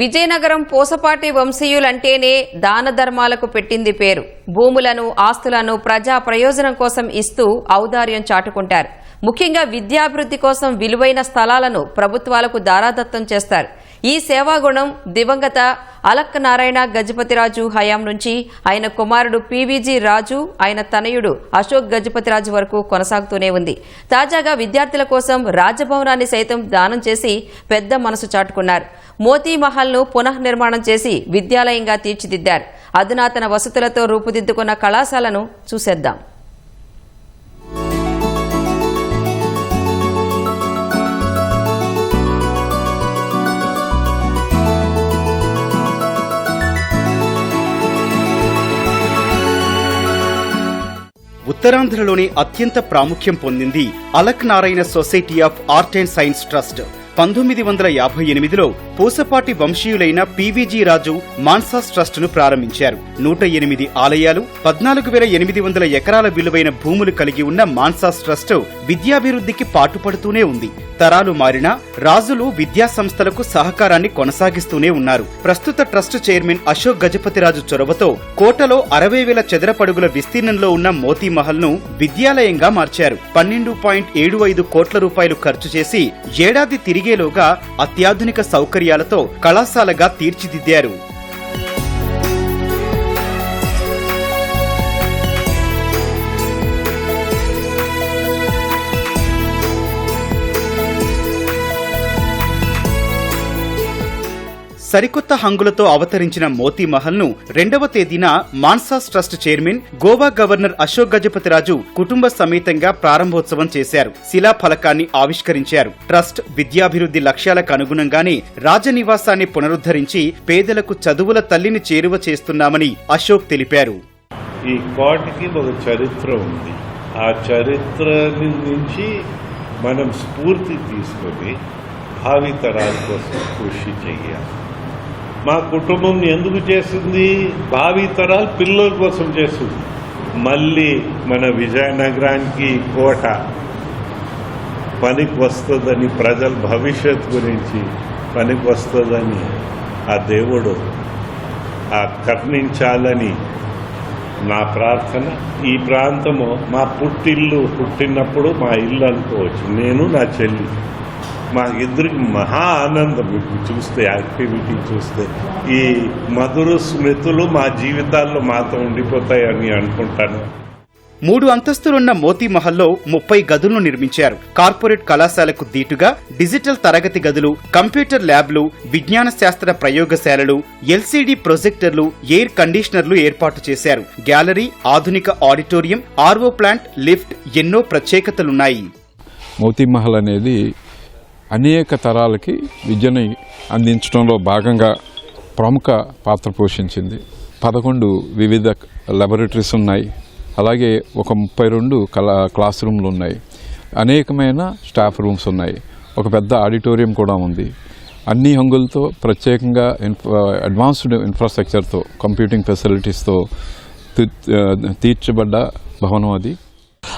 విజయనగరం పోసపాటి వంశీయులంటేనే దాన ధర్మాలకు పెట్టింది పేరు. భూములను ఆస్తులను ప్రజా ప్రయోజనం కోసం ఇస్తూ ఔదార్యం చాటుకుంటారు. ముఖ్యంగా విద్యాభివృద్ధి కోసం విలువైన స్థలాలను ప్రభుత్వాలకు దారాదత్తం చేస్తారు. ఈ సేవాగుణం దివంగత అలక్ నారాయణ గజపతిరాజు హయాం నుంచి ఆయన కుమారుడు పీవీజీ రాజు ఆయన తనయుడు అశోక్ గజపతిరాజు వరకు కొనసాగుతూనే ఉంది. తాజాగా విద్యార్థుల కోసం రాజభవనాన్ని సైతం దానం చేసి పెద్ద మనసు చాటుకున్నారు. మోతీ మహల్ను పునఃనిర్మాణం చేసి విద్యాలయంగా తీర్చిదిద్దారు. అధునాతన వసతులతో రూపుదిద్దుకున్న కళాశాలను చూసేద్దాం. ఉత్తరాంధ్రలోనే అత్యంత ప్రాముఖ్యం పొందింది Alak Narayana society of art and science trust. పంతొమ్మిది వందల యాభై ఎనిమిదిలో పూసపాటి వంశీయులైన పీవీజీ రాజు మాన్సాస్ ట్రస్టును ప్రారంభించారు. నూట ఎనిమిది ఆలయాలు పద్నాలుగు వేల ఎనిమిది వందల ఎకరాల విలువైన భూములు కలిగి ఉన్న మాన్సాస్ ట్రస్ట్ విద్యాభివృద్ధికి పాటుపడుతూనే ఉంది. తరాలు మారినా రాజులు విద్యా సంస్థలకు సహకారాన్ని కొనసాగిస్తూనే ఉన్నారు. ప్రస్తుత ట్రస్ట్ చైర్మన్ అశోక్ గజపతిరాజు చొరవతో కోటలో అరవై వేల చదరపడుగుల విస్తీర్ణంలో ఉన్న మోతీ మహల్ను విద్యాలయంగా మార్చారు. పన్నెండు పాయింట్ ఏడు ఐదు కోట్ల రూపాయలు ఖర్చు చేసి ఏడాది తిరిగి తిరిగేలోగా అత్యాధునిక సౌకర్యాలతో కళాశాలగా తీర్చిదిద్దారు. సరికొత్త హంగులతో అవతరించిన మోతీ మహల్ను రెండవ తేదీన MANSAS trust chairman Goa governor Ashok Gajapathiraju కుటుంబ సమేతంగా ప్రారంభోత్సవం చేశారు. శిలా ఫలకాన్ని ఆవిష్కరించారు. ట్రస్ట్ విద్యాభివృద్ధి లక్ష్యాలకు అనుగుణంగానే రాజనివాసాన్ని పునరుద్ధరించి పేదలకు చదువుల తల్లిని చేరువ చేస్తున్నామని అశోక్ తెలిపారు. ఈ కోటకి ఒక చరిత్ర ఉంది. ఆ చరిత్ర నుంచి మనం స్ఫూర్తి తీసుకొని భావితరాల కోసం కృషి చేయాలి. మా కుటుంబం ఎందుకు చేస్తుంది? భావి తరాలు పిల్లల కోసం చేస్తుంది. మళ్ళీ మన విజయనగరానికి కోట పనికి వస్తుందని ప్రజల భవిష్యత్ గురించి పనికి వస్తుందని ఆ దేవుడు ఆ కర్ణించాలని నా ప్రార్థన. ఈ ప్రాంతము మా పుట్టిల్లు పుట్టినప్పుడు మా ఇల్లు అనుకోవచ్చు. నేను నా చెల్లి. మా ఇద్దరికి మహా ఆనందం. ఇప్పుడు చూస్తే యాక్టివిటీ చూస్తే ఈ మధుర స్మృతులు మా జీవితాల్లో మాతో ఉండిపోతాయని అనుకుంటాను. మూడు అంతస్తులున్న మోతీ మహల్లో ముప్పై గదులను నిర్మించారు. కార్పొరేట్ కళాశాలకు దీటుగా డిజిటల్ తరగతి గదులు కంప్యూటర్ ల్యాబ్లు విజ్ఞాన శాస్త్ర ప్రయోగశాలలు ఎల్సీడీ ప్రొజెక్టర్లు ఎయిర్ కండిషనర్లు ఏర్పాటు చేశారు. గ్యాలరీ ఆధునిక ఆడిటోరియం ఆర్వో ప్లాంట్ లిఫ్ట్ ఎన్నో ప్రత్యేకతలున్నాయి. మోతీ మహల్ అనేది అనేక తరాలకి విద్యని అందించడంలో భాగంగా ప్రముఖ పాత్ర పోషించింది. పదకొండు వివిధ లెబొరేటరీస్ ఉన్నాయి. అలాగే ఒక ముప్పై రెండు కళా క్లాస్ రూమ్లు ఉన్నాయి. అనేకమైన స్టాఫ్ రూమ్స్ ఉన్నాయి. ఒక పెద్ద ఆడిటోరియం కూడా ఉంది. అన్ని హంగులతో ప్రత్యేకంగా ఇన్ఫ్రా అడ్వాన్స్డ్ ఇన్ఫ్రాస్ట్రక్చర్తో కంప్యూటింగ్ ఫెసిలిటీస్తో తీర్చబడ్డ భవనం అది.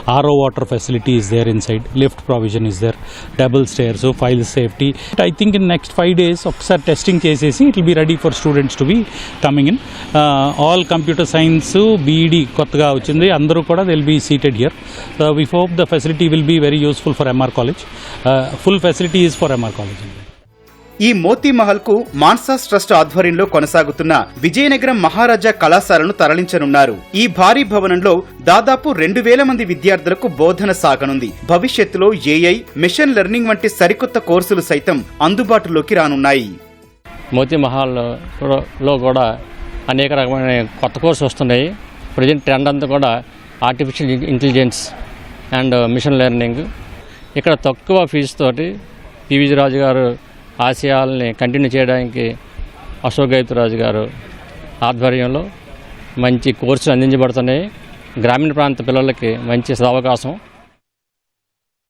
RO water facility is there inside, lift provision is there, double stairs, so file safety. I think in next five days, ఒకసారి టెస్టింగ్ చేసేసి it will be ready for students to be coming in all computer science B Ed కొత్తగా వచ్చింది. అందరూ కూడా will be seated here we hope the facility will be very useful for MR college full facility is for MR college అండి ఈ Moti మహల్కు Mansas trust ఆధ్వర్యంలో కొనసాగుతున్న విజయనగరం మహారాజా కళాశాలను తరలించనున్నారు. ఈ భారీ భవనంలో దాదాపు రెండు వేల మంది విద్యార్థులకు బోధన సాగనుంది. భవిష్యత్తులో ఏఐ మిషన్ లెర్నింగ్ వంటి సరికొత్త కోర్సులు సైతం అందుబాటులోకి రానున్నాయి. మోతీ మహల్లో కూడా అనేక రకమైన కొత్త కోర్సు వస్తున్నాయి. ప్రజెంట్ ట్రెండ్ అంతా కూడా artificial intelligence and machine learning ఇక్కడ తక్కువ ఫీజు తోటి పివిజి రాజు గారు ఆశయాలని కంటిన్యూ చేయడానికి అశోక్ గైతురాజు గారు ఆధ్వర్యంలో మంచి కోర్సులు అందించబడుతున్నాయి. గ్రామీణ ప్రాంత పిల్లలకి మంచి సదవకాశం